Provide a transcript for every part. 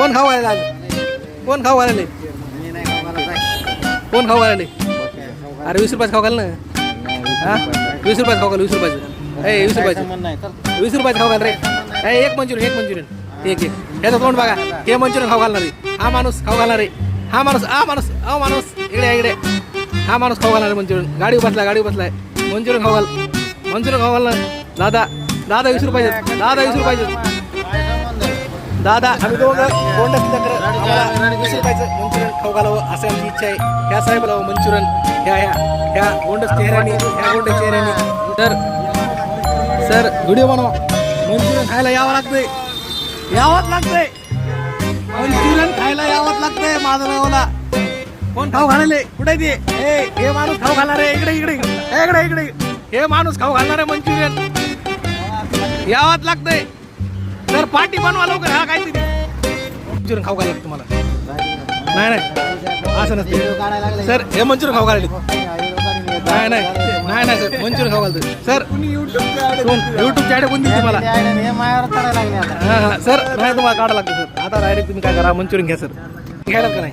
कोण खाऊ घालायला कोण खाऊ घालायला कोण खाऊ घालायला अरे वीस रुपयाच खाऊ घाल ना. हा? वीस रुपयाच खाऊ घाल वीस रुपयाचं. ए वीस रुपयाचं. वीस रुपयाचं खाऊ घाल रे. ए एक मंचुरियन एक मंचुरियन. एक एक. याचं तोंड बघा. हे मंचुरियन खाऊ घालणार आहे. हा माणूस खाऊ घालणार रे हा माणूस हा माणूस अ माणूस. इकडे इकडे. हा माणूस खाऊ घालणार मंचुरियन. गाडी बसला गाडी बसलाय मंचुरियन खाऊ घाल. मंचुरियन खाऊ घाल दादा दादा वीस रुपयाचे. दादा वीस रुपयाचे. दादा आम्ही दोघं कोण आम्हाला मंचुरियन खाऊ घालावं असं आमची इच्छा आहे. ह्या साहेबाला हो मंचुरियन ह्या ह्या ह्या गोंडस चेहऱ्याने ह्या गोंडस चेहऱ्याने. तर सर व्हिडिओ बनवा. मंचुरियन खायला यावं लागतंय. यावंच लागतंय. मंचुरियन खायला यावंच लागतंय माझं नावाला. कोण खाऊ घालायले कुठे ते? हे हे माणूस खाऊ घालणार आहे इकडे. इकडे इकडे इकडे. हे माणूस खाऊ घालणार आहे मंचुरियन. यावंच लागतंय. पार्टी बनवा लवकर हा काहीतरी. मंचुरियन खाऊ घालायला तुम्हाला. नाही नाही. असं नसते. सर हे मंचुरियन खाऊ घालायले नाही नाही. नाही नाही सर. मंचुरियन खाऊ घालतो सर युट्यूब चॅनल कोण दिली तुम्हाला? हा हा. सर नाही तुम्हाला काढा लागतं सर. आता डायरेक्ट तुम्ही काय करा मंचुरियन घ्या सर. घ्यायला का नाही?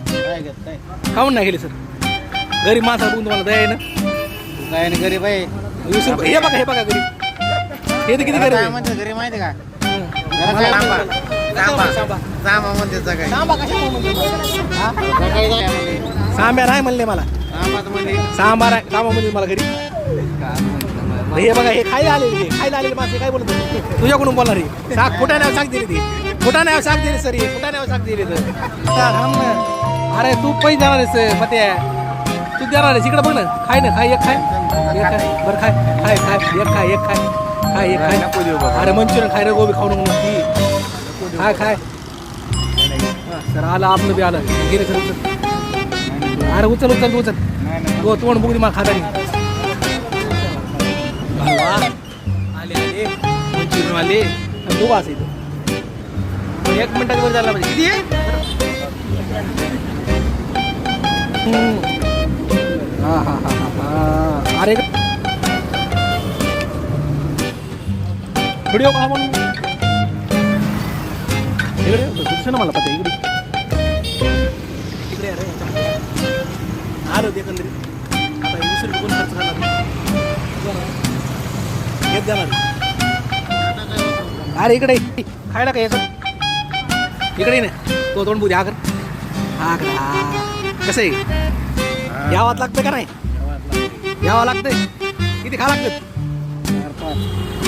खाऊन नाही गेले सर. गरीब माणसा बघून तुम्हाला दया आहे ना? गरीब आहे. वीस रुपये हे बघा हे बघा गरीब. हे तर किती गरीब आहे? माहिती का? सांबा. सांबा. सांबा. म्हणते सांबा? सांब्या नाही म्हणले मला. सांबार आहे कामा म्हणजे मला घरी. हे बघा हे खायला आलेले ते खायला आलेले माणसे काय बोलत होते? तुझ्याकडून बोलणार आहे. साग कुठं नाही साग दिली ती? कुठं नाही साग दिली सर? हे कुठं नाही साग दिली तर थांब ना. अरे तू पैसे देणार आहेस पत्या. तू देणार आहेस. इकडे बघ ना. खाय ना खाय एक खाय. एक खाय. बरं खाय. खाय खाय. एक खाय एक खाय. खाय अरे मंचुरियन खाय रे गोबी खाऊ नको नुसती खाय खाय. हा, सर आलं आपलं बी आलं. गेले सर उचल अरे उचल उचल उचल. हो तोंड बघ मला खाता नाही आले. आले मंचुरियन आले तू वास इथं. एक मिनिटात वर झाला पाहिजे. किती? आहे? हम्म. हा हा हा हा हा. अरे व्हिडिओ पहा म्हणून इकडे ये, दिसतं ना मला पत्ते इकडे. इकडे अरे आलो ते एकंदरीत. आता हे वीस रुपये कोण खर्च करणार? घेत जाणार अरे इकडे खायला काय याचं? इकडे ना. तो तोंड बुद्धी हा कर. हा कर कसं आहे? यावात लागतं का नाही? यावं लागतंय. किती खा लागतं?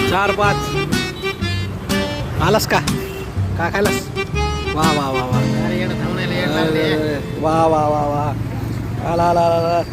चार पाच. आलास का? काय खायलास? वा वा वा वा. वा वा वा वा. आला आला आला.